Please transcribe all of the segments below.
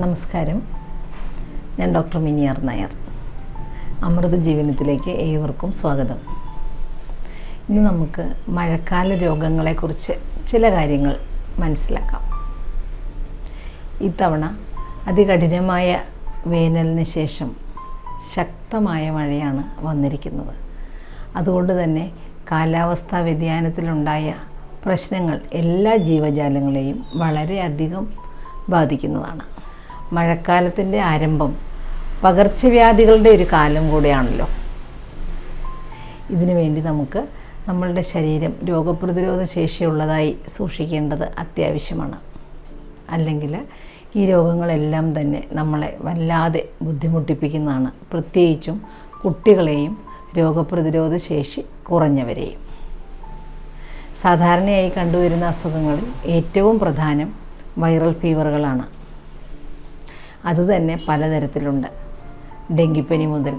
നമസ്കാരം. ഞാൻ ഡോക്ടർ മിനിയാർ നായർ. അമൃത ജീവനത്തിലേക്ക് ഏവർക്കും സ്വാഗതം. ഇന്ന് നമുക്ക് മഴക്കാല രോഗങ്ങളെക്കുറിച്ച് ചില കാര്യങ്ങൾ മനസ്സിലാക്കാം. ഇത്തവണ അതികഠിനമായ വേനലിന് ശേഷം ശക്തമായ മഴയാണ് വന്നിരിക്കുന്നത്. അതുകൊണ്ട് തന്നെ കാലാവസ്ഥാ വ്യതിയാനത്തിലുണ്ടായ പ്രശ്നങ്ങൾ എല്ലാ ജീവജാലങ്ങളെയും വളരെയധികം ബാധിക്കുന്നതാണ്. മഴക്കാലത്തിന്റെ ആരംഭം പകർച്ചവ്യാധികളുടെ ഒരു കാലം കൂടിയാണല്ലോ. ഇതിനു വേണ്ടി നമുക്ക് നമ്മളുടെ ശരീരം രോഗപ്രതിരോധ ശേഷിയുള്ളതായി സൂക്ഷിക്കേണ്ടത് അത്യാവശ്യമാണ്. അല്ലെങ്കിൽ ഈ രോഗങ്ങളെല്ലാം തന്നെ നമ്മളെ വല്ലാതെ ബുദ്ധിമുട്ടിപ്പിക്കുന്നതാണ്. പ്രത്യേകിച്ചും കുട്ടികളെയും രോഗപ്രതിരോധ ശേഷി കുറഞ്ഞവരെയും. സാധാരണയായി കണ്ടുവരുന്ന അസുഖങ്ങളിൽ ഏറ്റവും പ്രധാനം വൈറൽ ഫീവറുകളാണ്. അതുതന്നെ പലതരത്തിലുണ്ട്. ഡെങ്കിപ്പനി മുതൽ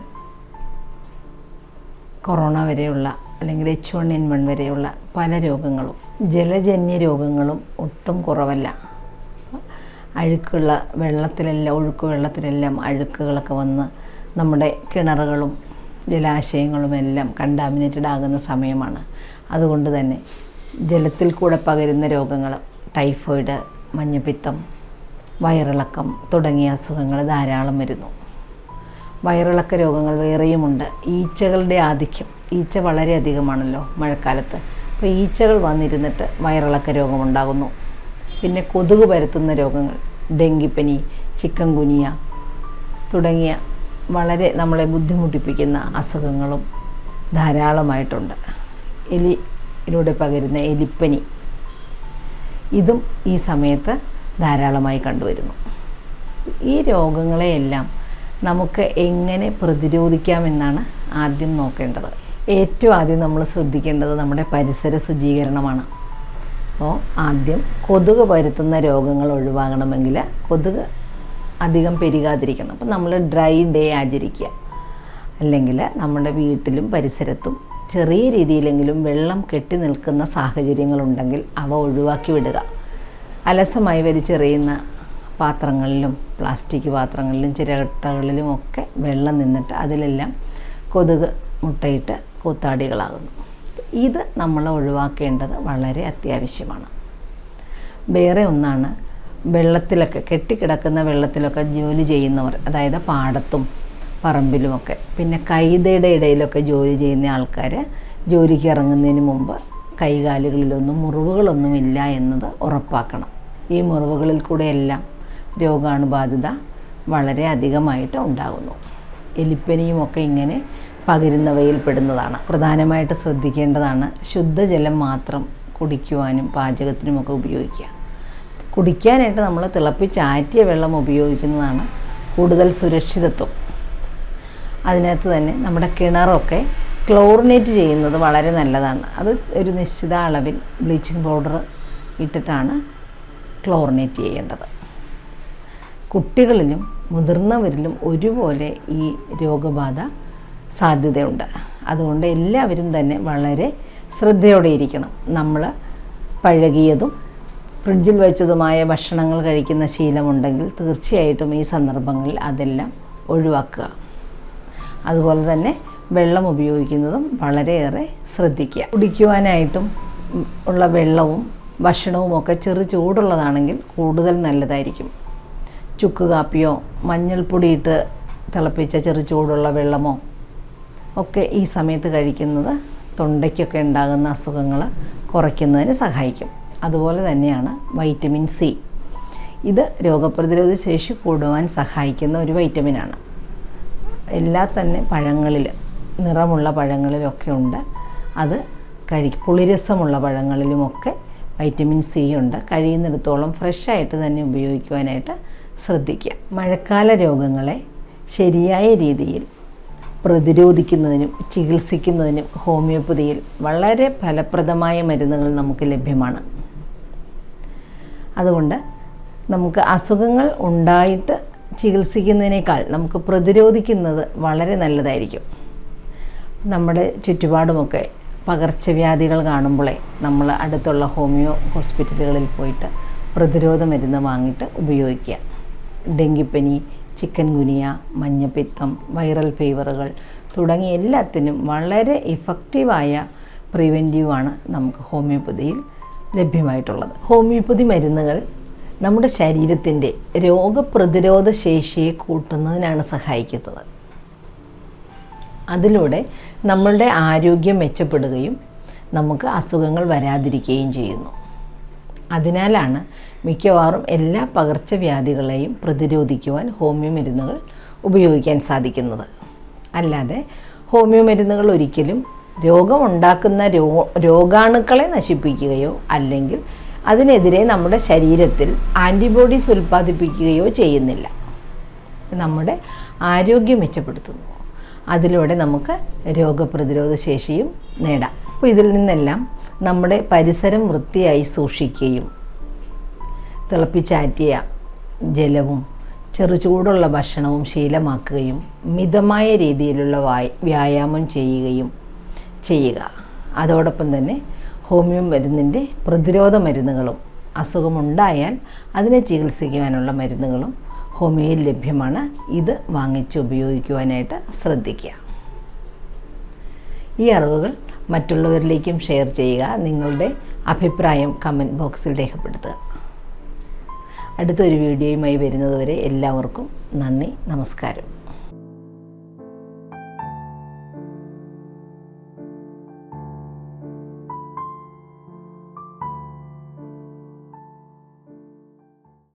കൊറോണ വരെയുള്ള അല്ലെങ്കിൽ എച്ച് വൺ എൻ വൺ വരെയുള്ള പല രോഗങ്ങളും ജലജന്യ രോഗങ്ങളും ഒട്ടും കുറവല്ല. അഴുക്കുള്ള വെള്ളത്തിലെല്ലാം ഒഴുക്ക് വെള്ളത്തിലെല്ലാം അഴുക്കുകളൊക്കെ വന്ന് നമ്മുടെ കിണറുകളും ജലാശയങ്ങളും എല്ലാം കണ്ടാമിനേറ്റഡ് ആകുന്ന സമയമാണ്. അതുകൊണ്ട് തന്നെ ജലത്തിൽ കൂടെ പകരുന്ന രോഗങ്ങൾ ടൈഫോയിഡ് മഞ്ഞപ്പിത്തം വയറിളക്കം തുടങ്ങിയ അസുഖങ്ങൾ ധാരാളം വരുന്നു. വയറിളക്ക രോഗങ്ങൾ വേറെയുമുണ്ട്. ഈച്ചകളുടെ ആധിക്യം. ഈച്ച വളരെയധികമാണല്ലോ മഴക്കാലത്ത്. അപ്പോൾ ഈച്ചകൾ വന്നിരുന്നിട്ട് വയറിളക്ക രോഗമുണ്ടാകുന്നു. പിന്നെ കൊതുക് പരത്തുന്ന രോഗങ്ങൾ. ഡെങ്കിപ്പനി ചിക്കൻ ഗുനിയ തുടങ്ങിയ വളരെ നമ്മളെ ബുദ്ധിമുട്ടിപ്പിക്കുന്ന അസുഖങ്ങളും ധാരാളമായിട്ടുണ്ട്. എലിയിലൂടെ പകരുന്ന എലിപ്പനി. ഇതും ഈ സമയത്ത് ധാരാളമായി കണ്ടുവരുന്നു. ഈ രോഗങ്ങളെയെല്ലാം നമുക്ക് എങ്ങനെ പ്രതിരോധിക്കാമെന്നാണ് ആദ്യം നോക്കേണ്ടത്. ഏറ്റവും ആദ്യം നമ്മൾ ശ്രദ്ധിക്കേണ്ടത് നമ്മുടെ പരിസര ശുചീകരണമാണ്. അപ്പോൾ ആദ്യം കൊതുക് പരത്തുന്ന രോഗങ്ങൾ ഒഴിവാകണമെങ്കിൽ കൊതുക് അധികം പെരുകാതിരിക്കണം. അപ്പം നമ്മൾ ഡ്രൈ ഡേ ആചരിക്കുക. അല്ലെങ്കിൽ നമ്മുടെ വീട്ടിലും പരിസരത്തും ചെറിയ രീതിയിലെങ്കിലും വെള്ളം കെട്ടി നിൽക്കുന്ന സാഹചര്യങ്ങളുണ്ടെങ്കിൽ അവ ഒഴിവാക്കി വിടുക. അലസമായി വലിച്ചെറിയുന്ന പാത്രങ്ങളിലും പ്ലാസ്റ്റിക് പാത്രങ്ങളിലും ചിരട്ടകളിലും ഒക്കെ വെള്ളം നിന്നിട്ട് അതിലെല്ലാം കൊതുക് മുട്ടയിട്ട് കൂത്താടികളാകുന്നു. ഇത് നമ്മൾ ഒഴിവാക്കേണ്ടത് വളരെ അത്യാവശ്യമാണ്. വേറെ ഒന്നാണ് വെള്ളത്തിലൊക്കെ കെട്ടിക്കിടക്കുന്ന വെള്ളത്തിലൊക്കെ ജോലി ചെയ്യുന്നവർ അതായത് പാടത്തും പറമ്പിലുമൊക്കെ പിന്നെ കൈതയുടെ ഇടയിലൊക്കെ ജോലി ചെയ്യുന്ന ആൾക്കാർ ജോലിക്ക് ഇറങ്ങുന്നതിന് മുമ്പ് കൈകാലുകളിലൊന്നും മുറിവുകളൊന്നുമില്ല എന്നത് ഉറപ്പാക്കണം. ഈ മുറിവുകളിൽ കൂടെയെല്ലാം രോഗാണുബാധിത വളരെ അധികമായിട്ട് ഉണ്ടാകുന്നു. എലിപ്പനിയുമൊക്കെ ഇങ്ങനെ പകരുന്നവയിൽ പെടുന്നതാണ്. പ്രധാനമായിട്ട് ശ്രദ്ധിക്കേണ്ടതാണ് ശുദ്ധജലം മാത്രം കുടിക്കുവാനും പാചകത്തിനുമൊക്കെ ഉപയോഗിക്കുക. കുടിക്കാനായിട്ട് നമ്മൾ തിളപ്പിച്ചാറ്റിയ വെള്ളം ഉപയോഗിക്കുന്നതാണ് കൂടുതൽ സുരക്ഷിതത്വം. അതിനകത്ത് തന്നെ നമ്മുടെ കിണറൊക്കെ ക്ലോറിനേറ്റ് ചെയ്യുന്നത് വളരെ നല്ലതാണ്. അത് ഒരു നിശ്ചിത അളവിൽ ബ്ലീച്ചിങ് പൗഡർ ഇട്ടിട്ടാണ് ക്ലോറിനേറ്റ് ചെയ്യേണ്ടത്. കുട്ടികളിലും മുതിർന്നവരിലും ഒരുപോലെ ഈ രോഗബാധ സാധ്യതയുണ്ട്. അതുകൊണ്ട് എല്ലാവരും തന്നെ വളരെ ശ്രദ്ധയോടെ ഇരിക്കണം. നമ്മൾ പഴകിയതും ഫ്രിഡ്ജിൽ വെച്ചതുമായ ഭക്ഷണങ്ങൾ കഴിക്കുന്ന ശീലമുണ്ടെങ്കിൽ തീർച്ചയായിട്ടും ഈ സന്ദർഭങ്ങളിൽ അതെല്ലാം ഒഴിവാക്കുക. അതുപോലെ തന്നെ വെള്ളം ഉപയോഗിക്കുന്നതും വളരെയേറെ ശ്രദ്ധിക്കുക. കുടിക്കുവാനായിട്ടും ഉള്ള വെള്ളവും ഭക്ഷണവും ഒക്കെ ചെറു ചൂടുള്ളതാണെങ്കിൽ കൂടുതൽ നല്ലതായിരിക്കും. ചുക്ക് കാപ്പിയോ മഞ്ഞൾപ്പൊടിയിട്ട് തിളപ്പിച്ച ചെറു ചൂടുള്ള വെള്ളമോ ഒക്കെ ഈ സമയത്ത് കഴിക്കുന്നത് തൊണ്ടയ്ക്കൊക്കെ ഉണ്ടാകുന്ന അസുഖങ്ങൾ കുറയ്ക്കുന്നതിന് സഹായിക്കും. അതുപോലെ തന്നെയാണ് വൈറ്റമിൻ സി. ഇത് രോഗപ്രതിരോധ ശേഷി കൂടുവാൻ സഹായിക്കുന്ന ഒരു വൈറ്റമിനാണ്. എല്ലാ തന്നെ പഴങ്ങളിൽ നിറമുള്ള പഴങ്ങളിലൊക്കെ ഉണ്ട്. അത് കഴി പുളിരസമുള്ള പഴങ്ങളിലുമൊക്കെ വൈറ്റമിൻ സി ഉണ്ട്. കഴിയുന്നിടത്തോളം ഫ്രഷായിട്ട് തന്നെ ഉപയോഗിക്കുവാനായിട്ട് ശ്രദ്ധിക്കുക. മഴക്കാല രോഗങ്ങളെ ശരിയായ രീതിയിൽ പ്രതിരോധിക്കുന്നതിനും ചികിത്സിക്കുന്നതിനും ഹോമിയോപ്പതിയിൽ വളരെ ഫലപ്രദമായ മരുന്നുകൾ നമുക്ക് ലഭ്യമാണ്. അതുകൊണ്ട് നമുക്ക് അസുഖങ്ങൾ ഉണ്ടായിട്ട് ചികിത്സിക്കുന്നതിനേക്കാൾ നമുക്ക് പ്രതിരോധിക്കുന്നത് വളരെ നല്ലതായിരിക്കും. നമ്മുടെ ചുറ്റുപാടുമൊക്കെ പകർച്ചവ്യാധികൾ കാണുമ്പോഴേ നമ്മൾ അടുത്തുള്ള ഹോമിയോ ഹോസ്പിറ്റലുകളിൽ പോയിട്ട് പ്രതിരോധ മരുന്ന് വാങ്ങിയിട്ട് ഉപയോഗിക്കുക. ഡെങ്കിപ്പനി ചിക്കൻ ഗുനിയ മഞ്ഞപ്പിത്തം വൈറൽ ഫീവറുകൾ തുടങ്ങിയ എല്ലാത്തിനും വളരെ ഇഫക്റ്റീവായ പ്രിവെന്റീവാണ് നമുക്ക് ഹോമിയോപ്പതിയിൽ ലഭ്യമായിട്ടുള്ളത്. ഹോമിയോപ്പതി മരുന്നുകൾ നമ്മുടെ ശരീരത്തിന്റെ രോഗപ്രതിരോധ ശേഷിയെ കൂട്ടുന്നതിനാണ് സഹായിക്കുന്നത്. അതിലൂടെ നമ്മളുടെ ആരോഗ്യം മെച്ചപ്പെടുകയും നമുക്ക് അസുഖങ്ങൾ വരാതിരിക്കുകയും ചെയ്യുന്നു. അതിനാലാണ് മിക്കവാറും എല്ലാ പകർച്ചവ്യാധികളെയും പ്രതിരോധിക്കുവാൻ ഹോമിയോ മരുന്നുകൾ ഉപയോഗിക്കാൻ സാധിക്കുന്നത്. അല്ലാതെ ഹോമിയോ മരുന്നുകൾ ഒരിക്കലും രോഗമുണ്ടാക്കുന്ന രോ രോഗാണുക്കളെ നശിപ്പിക്കുകയോ അല്ലെങ്കിൽ അതിനെതിരെ നമ്മുടെ ശരീരത്തിൽ ആന്റിബോഡീസ് ഉൽപ്പാദിപ്പിക്കുകയോ ചെയ്യുന്നില്ല. നമ്മുടെ ആരോഗ്യം മെച്ചപ്പെടുത്തുന്നു. അതിലൂടെ നമുക്ക് രോഗപ്രതിരോധ ശേഷിയും നേടാം. അപ്പോൾ ഇതിൽ നിന്നെല്ലാം നമ്മുടെ പരിസരം വൃത്തിയായി സൂക്ഷിക്കുകയും തിളപ്പിച്ചാറ്റിയ ജലവും ചെറു ചൂടുള്ള ഭക്ഷണവും ശീലമാക്കുകയും മിതമായ രീതിയിലുള്ള വായ് വ്യായാമം ചെയ്യുകയും ചെയ്യുക. അതോടൊപ്പം തന്നെ ഹോമിയോ മരുന്നിന്റെ പ്രതിരോധ മരുന്നുകളും അസുഖമുണ്ടായാൽ അതിനെ ചികിത്സിക്കുവാനുള്ള മരുന്നുകളും ഹോമിയോയിൽ ലഭ്യമാണ്. ഇത് വാങ്ങിച്ച് ഉപയോഗിക്കുവാനായിട്ട് ശ്രദ്ധിക്കുക. ഈ അറിവുകൾ മറ്റുള്ളവരിലേക്കും ഷെയർ ചെയ്യുക. നിങ്ങളുടെ അഭിപ്രായം കമന്റ് ബോക്സിൽ രേഖപ്പെടുത്തുക. അടുത്തൊരു വീഡിയോയുമായി വരുന്നതുവരെ എല്ലാവർക്കും നന്ദി നമസ്കാരം.